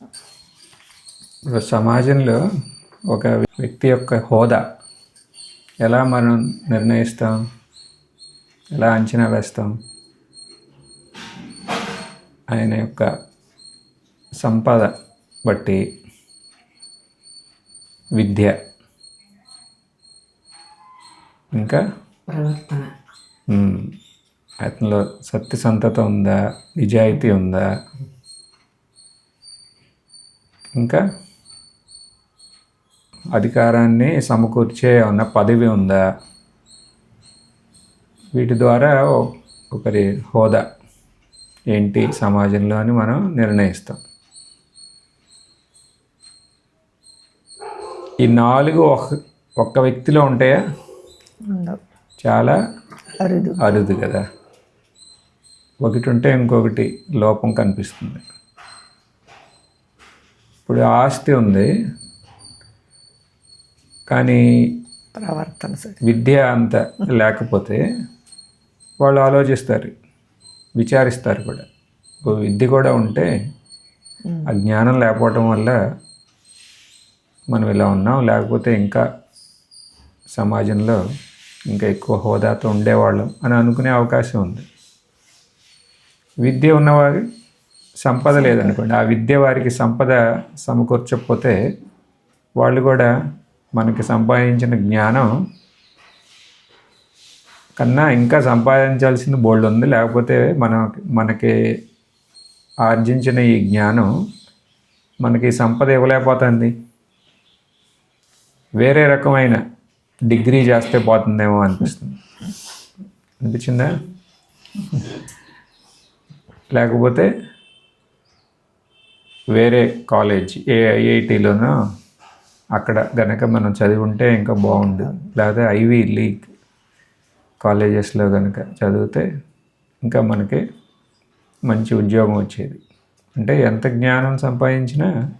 ఇప్పుడు సమాజంలో ఒక వ్యక్తి యొక్క హోదా ఎలా మనం నిర్ణయిస్తాం? ఎలా అంచనా వేస్తాం? ఆయన యొక్క సంపద బట్టి విద్య ఇంకా? ప్రవర్తన. అతనిలో సత్యసంతత ఉందా? నిజాయితీ ఉందా? ఇంకా అధికారాన్ని సమకూర్చే ఉన్న పదవి ఉందా? వీటి ద్వారా ఒకరి హోదా ఏంటి సమాజంలో అని మనం నిర్ణయిస్తాం. ఈ నాలుగు ఒక ఒక్క వ్యక్తిలో ఉంటాయా? చాలా అరుదు. అరుదు కదా. ఒకటి ఉంటే ఇంకొకటి లోపం కనిపిస్తుంది. ఇప్పుడు ఆస్తి ఉంది. కానీ ప్రవర్తన విద్య అంత లేకపోతే వాళ్ళు ఆలోచిస్తారు విచారిస్తారు కూడా. ఇప్పుడు విద్య కూడా ఉంటే ఆ జ్ఞానం లేకపోవటం వల్ల మనం ఇలా ఉన్నాం. లేకపోతే ఇంకా సమాజంలో ఇంకా ఎక్కువ హోదాతో ఉండేవాళ్ళం అని అనుకునే అవకాశం ఉంది. విద్య ఉన్నవారు సంపద లేదనుకోండి. ఆ విద్య వారికి సంపద సమకూర్చకపోతే వాళ్ళు కూడా మనకి సంపాదించిన జ్ఞానం కన్నా ఇంకా సంపాదించాల్సింది బోల్డ్ ఉంది. లేకపోతే మన మనకి ఆర్జించిన ఈ జ్ఞానం మనకి సంపద ఇవ్వలేకపోతుంది. వేరే రకమైన డిగ్రీ చేస్తే పోతుందేమో అనిపిస్తుంది. అనిపించిందా? లేకపోతే వేరే కాలేజ్ ఏ ఐఐటిలోనో అక్కడ గనక మనం చదివి ఉంటే ఇంకా బాగుండు. లేకపోతే ఐవీ లీగ్ కాలేజెస్లో కనుక చదివితే ఇంకా మనకి మంచి ఉద్యోగం వచ్చేది. అంటే ఎంత జ్ఞానం సంపాదించినా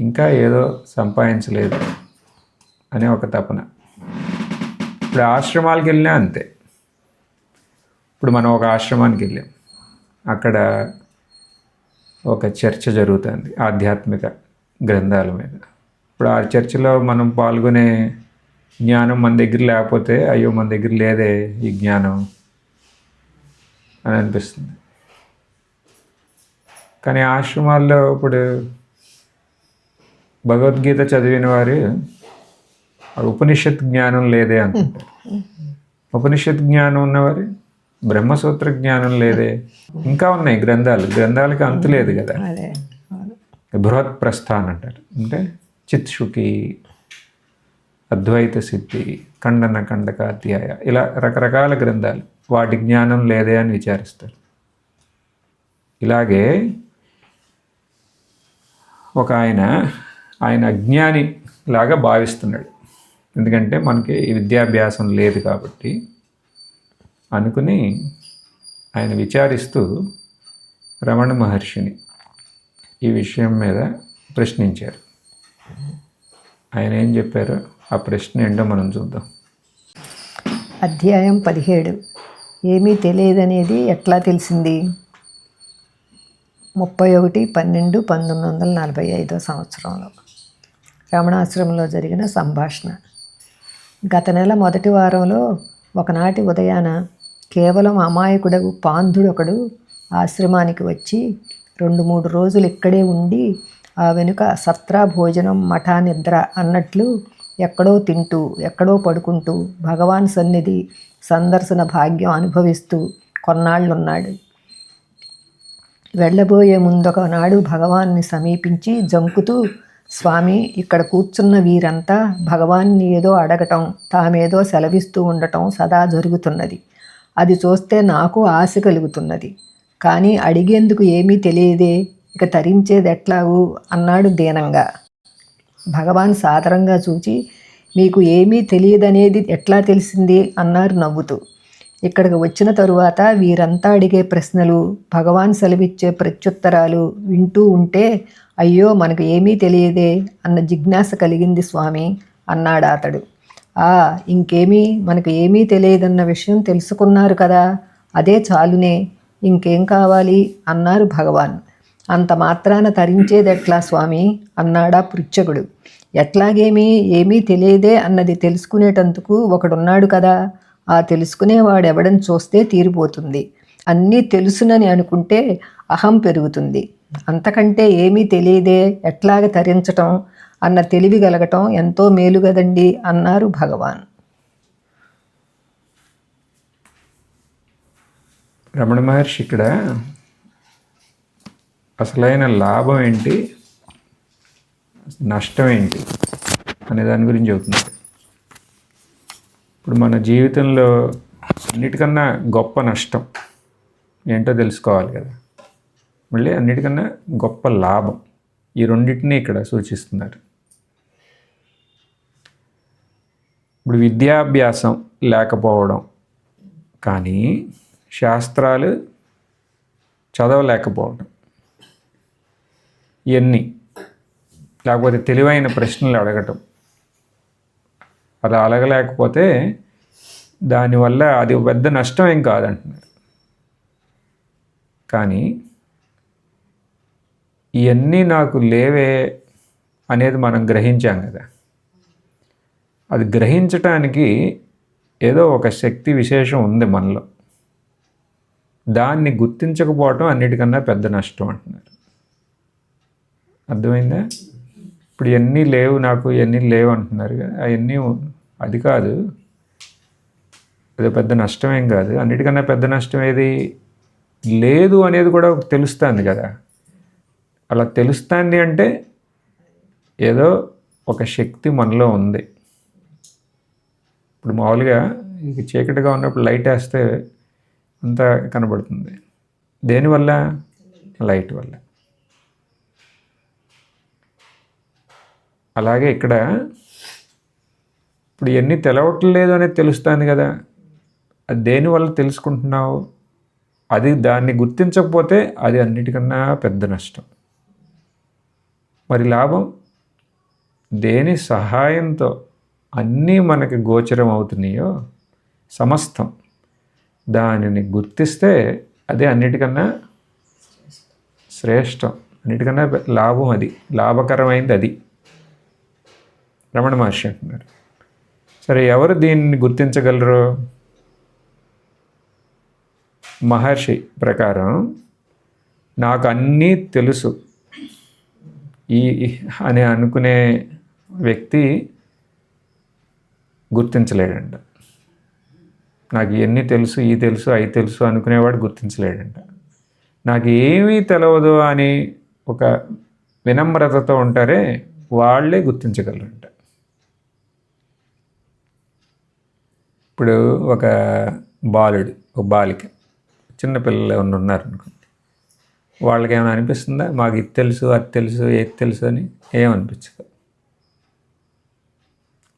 ఇంకా ఏదో సంపాదించలేదు అనే ఒక తపన. ఇప్పుడు ఆశ్రమాలకు వెళ్ళినా అంతే. ఇప్పుడు మనం ఒక ఆశ్రమానికి వెళ్ళాం. అక్కడ ఒక చర్చ జరుగుతుంది ఆధ్యాత్మిక గ్రంథాల మీద. ఇప్పుడు ఆ చర్చలో మనం పాల్గొనే జ్ఞానం మన దగ్గర లేకపోతే అయ్యో మన దగ్గర లేదే ఈ జ్ఞానం అని అనిపిస్తుంది. కానీ ఆశ్రమాల్లో ఇప్పుడు భగవద్గీత చదివిన వారు ఉపనిషత్ జ్ఞానం లేదే అంటుంటారు. ఉపనిషత్ జ్ఞానం ఉన్నవారు బ్రహ్మసూత్ర జ్ఞానం లేదే. ఇంకా ఉన్నాయి గ్రంథాలు. గ్రంథాలకి అంతు లేదు కదా. బృహత్ ప్రస్థాన్ అంటారు. అంటే చిత్సుకి అద్వైత సిద్ధి ఖండన ఖండకాధ్యాయ ఇలా రకరకాల గ్రంథాలు. వాటి జ్ఞానం లేదే అని విచారిస్తారు. ఇలాగే ఒక ఆయన ఆయన అజ్ఞాని లాగా భావిస్తున్నాడు. ఎందుకంటే మనకి విద్యాభ్యాసం లేదు కాబట్టి. అనుకుని ఆయన విచారిస్తూ రమణ మహర్షిని ఈ విషయం మీద ప్రశ్నించారు. ఆయన ఏం చెప్పారో? ఆ ప్రశ్న ఏంటో మనం చూద్దాం. అధ్యాయం పదిహేడు. ఏమీ తెలియదనేది ఎట్లా తెలిసింది? ముప్పై ఒకటి పన్నెండు పంతొమ్మిది వందల నలభై ఐదో సంవత్సరంలో రమణాశ్రమంలో జరిగిన సంభాషణ. గత నెల మొదటి వారంలో ఒకనాటి ఉదయాన కేవలం అమాయకుడగు పాంధుడొకడు ఆశ్రమానికి వచ్చి రెండు మూడు రోజులు ఇక్కడే ఉండి ఆ వెనుక సత్రా భోజనం మఠా నిద్ర అన్నట్లు ఎక్కడో తింటూ ఎక్కడో పడుకుంటూ భగవాన్ సన్నిధి సందర్శన భాగ్యం అనుభవిస్తూ కొన్నాళ్ళున్నాడు. వెళ్ళబోయే ముందొకనాడు భగవాన్ని సమీపించి జంకుతూ స్వామి ఇక్కడ కూర్చున్న వీరంతా భగవాన్ని ఏదో అడగటం తామేదో సెలవిస్తూ ఉండటం సదా జరుగుతున్నది. అది చూస్తే నాకు ఆశ కలుగుతున్నది. కానీ అడిగేందుకు ఏమీ తెలియదే. ఇక తరించేది ఎట్లాగు? అన్నాడు దీనంగా. భగవాన్ సాదరంగా చూచి మీకు ఏమీ తెలియదనేది ఎట్లా తెలిసింది? అన్నారు నవ్వుతూ. ఇక్కడికి వచ్చిన తరువాత వీరంతా అడిగే ప్రశ్నలు భగవాన్ సెలవిచ్చే ప్రత్యుత్తరాలు వింటూ ఉంటే అయ్యో మనకు ఏమీ తెలియదే అన్న జిజ్ఞాస కలిగింది స్వామి అన్నాడు అతడు ఇంకేమీ మనకు ఏమీ తెలియదన్న విషయం తెలుసుకున్నారు కదా అదే చాలునే ఇంకేం కావాలి అన్నారు భగవాన్. అంత మాత్రాన తరించేదెట్లా స్వామి? అన్నాడా పృచ్ఛకుడు. ఎట్లాగేమీ ఏమీ తెలియదే అన్నది తెలుసుకునేటందుకు ఒకడున్నాడు కదా ఆ తెలుసుకునేవాడెవడని చూస్తే తీరిపోతుంది. అన్నీ తెలుసునని అనుకుంటే అహం పెరుగుతుంది. అంతకంటే ఏమీ తెలియదే ఎట్లాగ తరించటం అన్న తెలివి కలగటం ఎంతో మేలు కదండి అన్నారు భగవాన్. రమణ మహర్షి ఇక్కడ అసలైన లాభం ఏంటి? నష్టం ఏంటి? అనే దాని గురించి చెబుతున్నారు. ఇప్పుడు మన జీవితంలో అన్నిటికన్నా గొప్ప నష్టం ఏంటో తెలుసుకోవాలి కదా. మళ్ళీ అన్నిటికన్నా గొప్ప లాభం ఈ రెండింటినీ ఇక్కడ సూచిస్తున్నారు. ఇప్పుడు విద్యాభ్యాసం లేకపోవడం. కానీ శాస్త్రాలు చదవలేకపోవడం. ఇవన్నీ లేకపోతే తెలివైన ప్రశ్నలు అడగటం. అది అడగలేకపోతే దానివల్ల అది పెద్ద నష్టం ఏం కాదంటున్నారు. కానీ ఇవన్నీ నాకు లేవే అనేది మనం గ్రహించాం కదా. అది గ్రహించటానికి ఏదో ఒక శక్తి విశేషం ఉంది మనలో. దాన్ని గుర్తించకపోవటం అన్నిటికన్నా పెద్ద నష్టం అంటున్నారు. అర్థమైందా? ఇప్పుడు ఇవన్నీ లేవు నాకు ఇవన్నీ లేవు అంటున్నారు అవన్నీ అది కాదు. అది పెద్ద నష్టమేం కాదు. అన్నిటికన్నా పెద్ద నష్టం ఏది? లేదు అనేది కూడా తెలుస్తుంది కదా. అలా తెలుస్తుంది అంటే ఏదో ఒక శక్తి మనలో ఉంది. ఇప్పుడు మామూలుగా ఇక చీకటిగా ఉన్నప్పుడు లైట్ వేస్తే అంతా కనబడుతుంది. దేనివల్ల లైట్ వల్ల. అలాగే ఇక్కడ ఇప్పుడు ఇవన్నీ తెలవట్లేదు అనేది తెలుస్తుంది కదా. అది దేనివల్ల తెలుసుకుంటున్నావు? అది దాన్ని గుర్తించకపోతే అది అన్నిటికన్నా పెద్ద నష్టం. మరి లాభం? దేని సహాయంతో అన్నీ మనకి గోచరం అవుతున్నాయో? సమస్తం. దానిని గుర్తిస్తే అదే అన్నిటికన్నా శ్రేష్టం. అన్నిటికన్నా లాభం అది. లాభకరమైంది అది. రమణ మహర్షి అంటున్నారు. సరే ఎవరు దీన్ని గుర్తించగలరు? మహర్షి ప్రకారం నాకు అన్నీ తెలుసు. ఈ అని అనుకునే వ్యక్తి గుర్తించలేడంట. నాకు ఇవన్నీ తెలుసు ఈ తెలుసు అవి తెలుసు అనుకునేవాడు గుర్తించలేడంట. నాకు ఏమీ తెలియదు అని ఒక వినమ్రతతో ఉంటారే వాళ్ళే గుర్తించగలరంట. ఇప్పుడు ఒక బాలుడు ఒక బాలిక చిన్న పిల్లలు ఉన్నారు అనుకో వాళ్ళకి ఏమైనా అనిపిస్తుందా? మాకు ఇది తెలుసు అది తెలుసు ఏది తెలుసు అని? ఏమనిపించదు.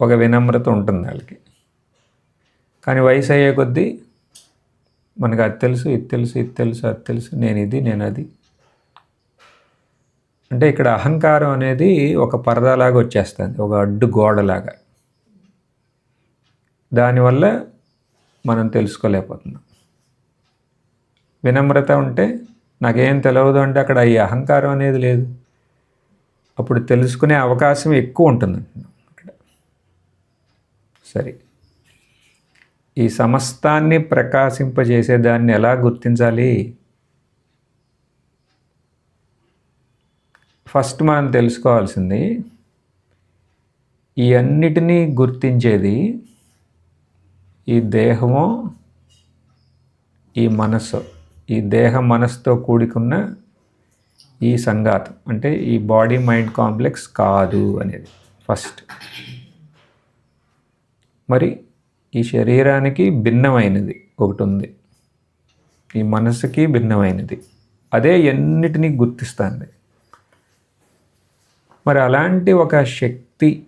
ఒక వినమ్రత ఉంటుంది వాళ్ళకి. కానీ వయసు అయ్యే కొద్దీ మనకు అది తెలుసు ఇది తెలుసు ఇది తెలుసు అది తెలుసు నేను ఇది నేను అది. అంటే ఇక్కడ అహంకారం అనేది ఒక పరదాలాగా వచ్చేస్తుంది ఒక అడ్డు గోడలాగా. దానివల్ల మనం తెలుసుకోలేకపోతున్నాం. వినమ్రత ఉంటే నాకేం తెలియదు అంటే అక్కడ ఈ అహంకారం అనేది లేదు. అప్పుడు తెలుసుకునే అవకాశం ఎక్కువ ఉంటుంది సరే. ఈ సమస్తాన్ని ప్రకాశింపజేసే దాన్ని ఎలా గుర్తించాలి? ఫస్ట్ మనం తెలుసుకోవాల్సింది ఈ అన్నిటినీ గుర్తించేది ఈ దేహము ఈ మనస్సు ఈ దేహ మనస్సుతో కూడుకున్న ఈ సంఘాతం అంటే ఈ బాడీ మైండ్ కాంప్లెక్స్ కాదు అనేది. ఫస్ట్ మరి ఈ శరీరానికి భిన్నమైనది ఒకటి ఉంది ఈ మనసుకి భిన్నమైనది. అదే ఎన్నిటినీ గుర్తిస్తుంది. మరి అలాంటి ఒక శక్తి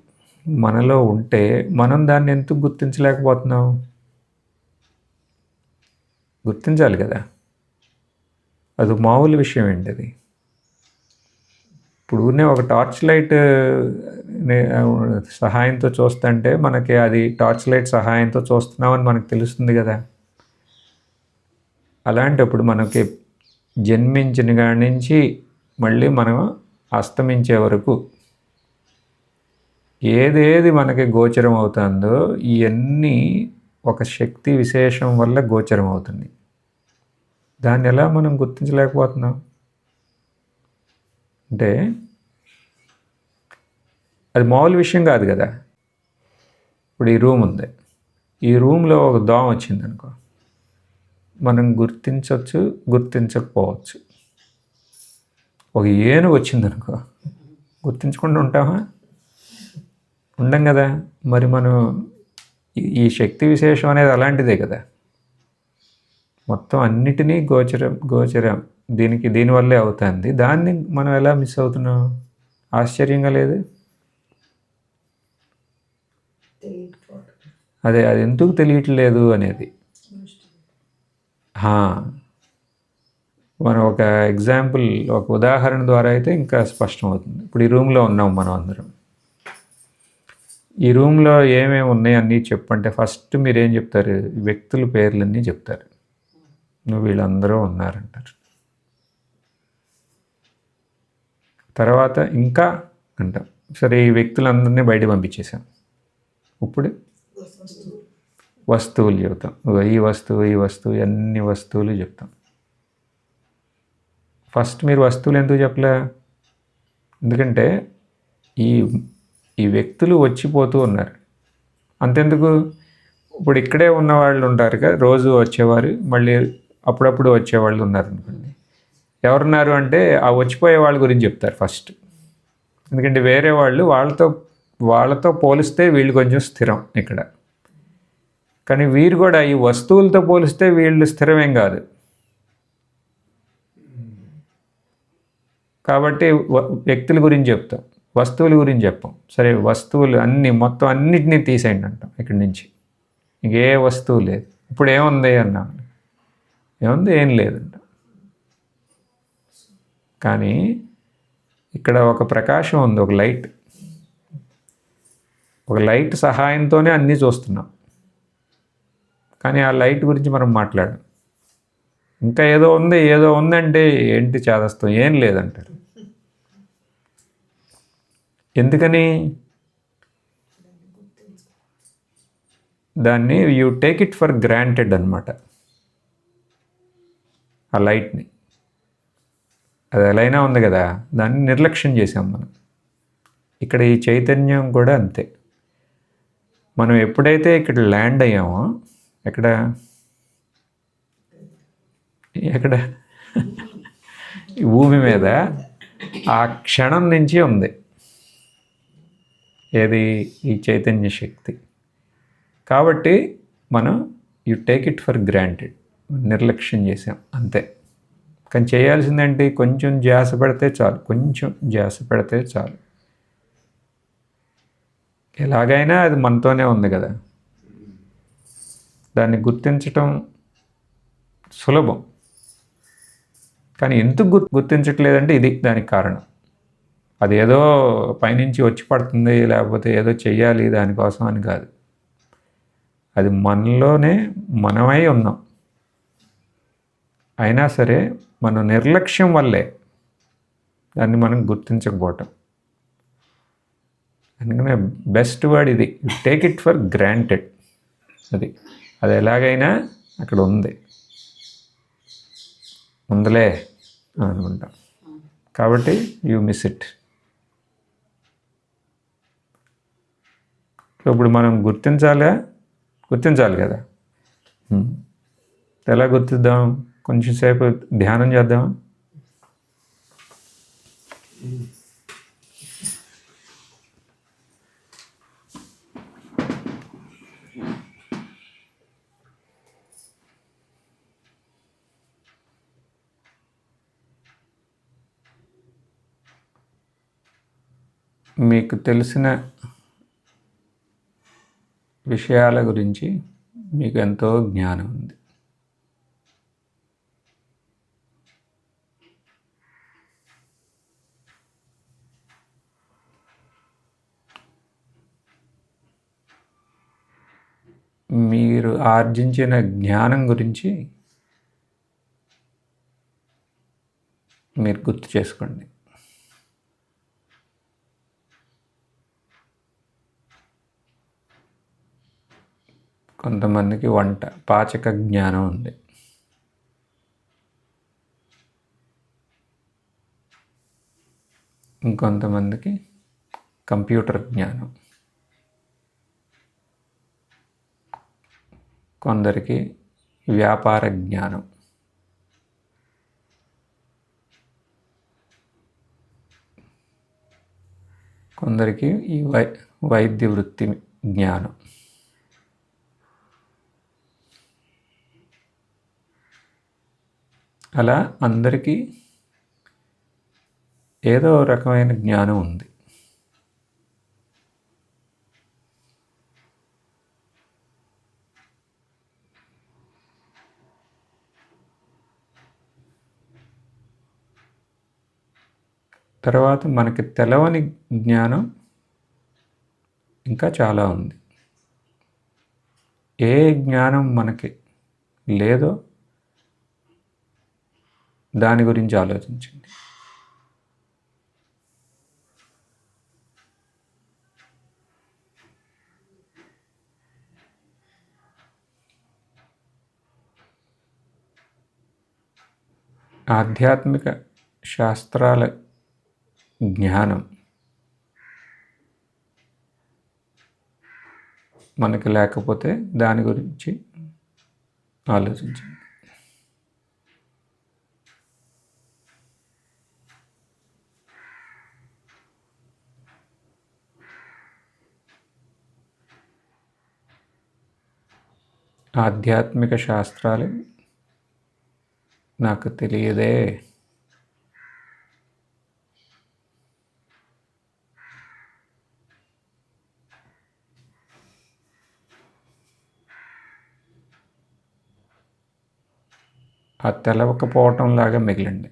మనలో ఉంటే మనం దాన్ని ఎందుకు గుర్తించలేకపోతున్నాం? గుర్తించాలి కదా. అది మామూలు విషయం ఏంటి అది ఇప్పుడు ఊరినే ఒక టార్చ్ లైట్ సహాయంతో చూస్తుంటే మనకి అది టార్చ్ లైట్ సహాయంతో చూస్తున్నామని మనకు తెలుస్తుంది కదా. అలాంటప్పుడు మనకి జన్మించిన కాడి నుంచి మళ్ళీ మనం అస్తమించే వరకు ఏదేది మనకి గోచరం అవుతుందో ఇవన్నీ ఒక శక్తి విశేషం వల్ల గోచరం అవుతుంది. దాన్ని ఎలా మనం గుర్తించలేకపోతున్నాం? అంటే అది మామూలు విషయం కాదు కదా. ఇప్పుడు ఈ రూమ్ ఉంది. ఈ రూమ్లో ఒక దోమ వచ్చింది అనుకో. మనం గుర్తించవచ్చు గుర్తించకపోవచ్చు. ఒక ఏనుగు వచ్చింది అనుకో. గుర్తించకుండా ఉంటామా ఉండం కదా. మరి మనం ఈ- ఈ శక్తి విశేషం అనేది అలాంటిదే కదా. మొత్తం అన్నిటినీ గోచరం గోచరం. దీనికి దీనివల్లే అవుతుంది. దాన్ని మనం ఎలా మిస్ అవుతున్నాం? ఆశ్చర్యంగా లేదు? అదే అది ఎందుకు తెలియట్లేదు అనేది. మనం ఒక ఎగ్జాంపుల్ ఒక ఉదాహరణ ద్వారా అయితే ఇంకా స్పష్టం అవుతుంది ఇప్పుడు ఈ రూమ్లో ఉన్నాం మనం అందరం. ఈ రూమ్లో ఏమేమి ఉన్నాయి అన్నీ చెప్పంటే ఫస్ట్ మీరు ఏం చెప్తారు? వ్యక్తుల పేర్లన్నీ చెప్తారు. నువ్వు వీళ్ళందరూ ఉన్నారంటారు. తర్వాత ఇంకా అంటాం. సరే ఈ వ్యక్తులందరినీ బయట పంపించేసాం ఇప్పుడు వస్తువులు చెబుతాం ఈ వస్తువు ఈ వస్తువు అన్ని వస్తువులు చెప్తాం. ఫస్ట్ మీరు వస్తువులు ఎందుకు చెప్పలే? ఎందుకంటే ఈ ఈ వ్యక్తులు వచ్చిపోతూ ఉన్నారు. అంతెందుకు? ఇప్పుడు ఇక్కడే ఉన్న వాళ్ళు ఉంటారు కదా రోజు వచ్చేవారు మళ్ళీ అప్పుడప్పుడు వచ్చేవాళ్ళు ఉన్నారు అనుకోండి. ఎవరున్నారు అంటే ఆ వచ్చిపోయే వాళ్ళ గురించి చెప్తారు ఫస్ట్. ఎందుకంటే వేరే వాళ్ళు వాళ్ళతో వాళ్ళతో పోలిస్తే వీళ్ళు కొంచెం స్థిరం ఇక్కడ. కానీ వీరు కూడా ఈ వస్తువులతో పోలిస్తే వీళ్ళు స్థిరమేం కాదు. కాబట్టి వ్యక్తుల గురించి చెప్తాం. వస్తువుల గురించి చెప్పాం. సరే వస్తువులు అన్ని మొత్తం అన్నిటినీ తీసేయండి అంటాం ఇక్కడి నుంచి. ఇంకే వస్తువు లేదు. ఇప్పుడు ఏముంది అన్నా ఏముంది? ఏం లేదంట కానీ ఇక్కడ ఒక ప్రకాశం ఉంది ఒక లైట్. ఒక లైట్ సహాయంతోనే అన్నీ చూస్తున్నాం. కానీ ఆ లైట్ గురించి మనం మాట్లాడం ఇంకా ఏదో ఉంది ఏదో ఉందంటే ఏంటి చేదస్తాం? ఏం లేదంటారు. ఎందుకని? దాన్ని you take it for granted అనమాట ఆ లైట్ని. అది ఎలా అయినా ఉంది కదా దాన్ని నిర్లక్ష్యం చేసాం మనం. ఇక్కడ ఈ చైతన్యం కూడా అంతే. మనం ఎప్పుడైతే ఇక్కడ ల్యాండ్ అయ్యామో ఎక్కడ? ఎక్కడ? భూమి మీద ఆ క్షణం నుంచి ఉంది. ఏది? ఈ చైతన్య శక్తి. కాబట్టి మనం you take it for granted నిర్లక్ష్యం చేసాం అంతే. కానీ చేయాల్సిందేంటి? కొంచెం ధ్యాస పెడితే చాలు. కొంచెం ధ్యాస పెడితే చాలు. ఎలాగైనా అది మనతోనే ఉంది కదా. దాన్ని గుర్తించటం సులభం. కానీ ఎందుకు గుర్ గుర్తించట్లేదంటే ఇది దానికి కారణం. అది ఏదో పైనుంచి వచ్చి పడుతుంది లేకపోతే ఏదో చెయ్యాలి దానికోసం అని కాదు. అది మనలోనే మనమై ఉన్నాం. అయినా సరే మన నిర్లక్ష్యం వల్లే దాన్ని మనం గుర్తించకపోవటం. అందుకనే బెస్ట్ వర్డ్ ఇది. టేక్ ఇట్ ఫర్ గ్రాంటెడ్ అది. అది ఎలాగైనా అక్కడ ఉంది. ఉందిలే అనుకుంటాం. కాబట్టి యూ మిస్ ఇట్ సో ఇప్పుడు మనం గుర్తించాలా? గుర్తించాలి కదా. Hmm. ఎలా గుర్తిద్దాం? కొంచెం సేపు ధ్యానం చేద్దాం మీకు తెలిసిన విషయాల గురించి మీకు ఎంతో జ్ఞానం ఉంది. మీరు ఆర్జించిన జ్ఞానం గురించి మీరు గుర్తు చేసుకోండి. కొంతమందికి వంట పాచక జ్ఞానం ఉంది. ఇంకొంతమందికి కంప్యూటర్ జ్ఞానం. కొందరికి వ్యాపార జ్ఞానం. కొందరికి ఈ వై వైద్య వృత్తి జ్ఞానం. అలా అందరికీ ఏదో రకమైన జ్ఞానం ఉంది. తర్వాత మనకి తెలవని జ్ఞానం ఇంకా చాలా ఉంది. ఏ జ్ఞానం మనకి లేదో దాని గురించి ఆలోచించండి. ఆధ్యాత్మిక శాస్త్రాల జ్ఞానం. మనకి లేకపోతే దాని గురించి ఆలోచించండి. ఆధ్యాత్మిక శాస్త్రాలు నాకు తెలియదే. ఆ తెలవకపోవటం లాగా మిగిలింది.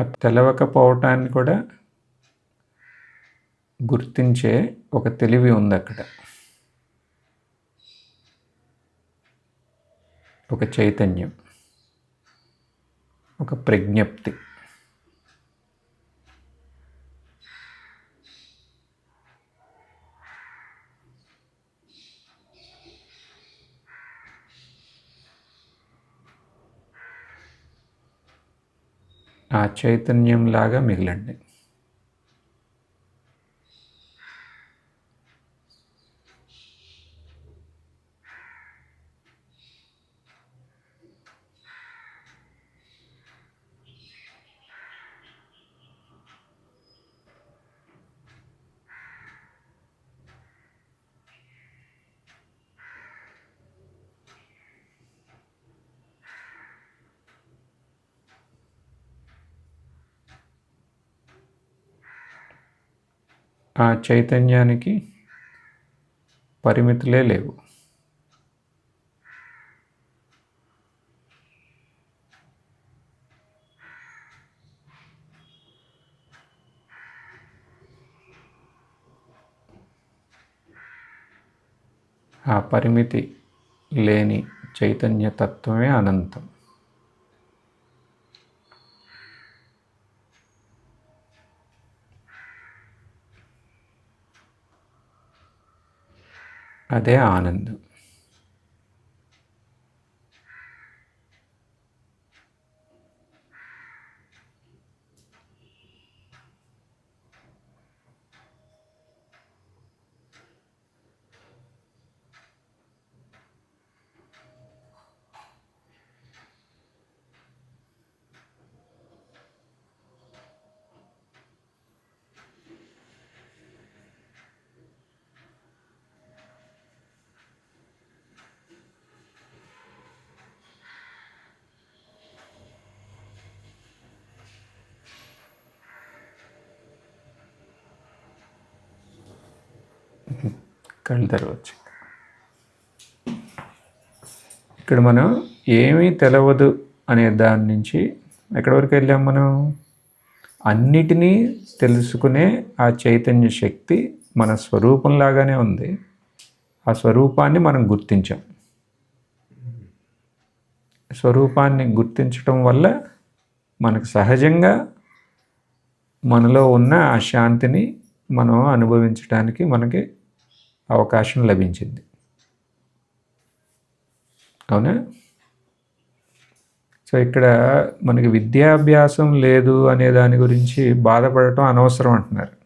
తెలవకపోవటాన్ని కూడా గుర్తించే ఒక తెలివి ఉంది అక్కడ. ఒక చైతన్యం ఒక ప్రజ్ఞప్తి. ఆ చైతన్యంలాగా మిగిలండి. ఆ చైతన్యానికి పరిమితులే లేవు. ఆ పరిమితి లేని చైతన్యతత్వమే అనంతం. అదే కళ్ళు తెరవచ్చు ఇక్కడ మనం ఏమీ తెలవదు అనే దాని నుంచి ఎక్కడి వరకు వెళ్ళాం మనం? అన్నిటినీ తెలుసుకునే ఆ చైతన్య శక్తి మన స్వరూపంలాగానే ఉంది. ఆ స్వరూపాన్ని మనం గుర్తించాం. స్వరూపాన్ని గుర్తించటం వల్ల మనకు సహజంగా మనలో ఉన్న ఆ శాంతిని మనం అనుభవించడానికి మనకి అవకాశం లభించింది. అవునా? సో ఇక్కడ మనకి విద్యాభ్యాసం లేదు అనే దాని గురించి బాధపడటం అనవసరం అంటున్నారు.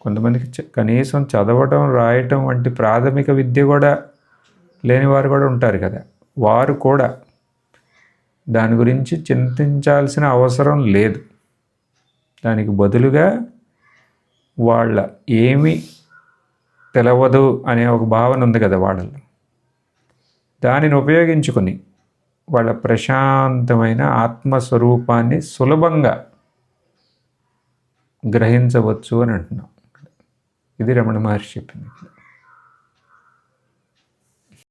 కొంతమందికి కనీసం చదవటం రాయటం వంటి ప్రాథమిక విద్య కూడా లేని వారు కూడా ఉంటారు కదా. వారు కూడా దాని గురించి చింతించాల్సిన అవసరం లేదు. దానికి బదులుగా వాళ్ళ ఏమి తెలవదు అనే ఒక భావన ఉంది కదా వాళ్ళలో దానిని ఉపయోగించుకొని వాళ్ళ ప్రశాంతమైన ఆత్మస్వరూపాన్ని సులభంగా గ్రహించవచ్చు అని అంటున్నాం. ఇది రమణ మహర్షి చెప్పింది.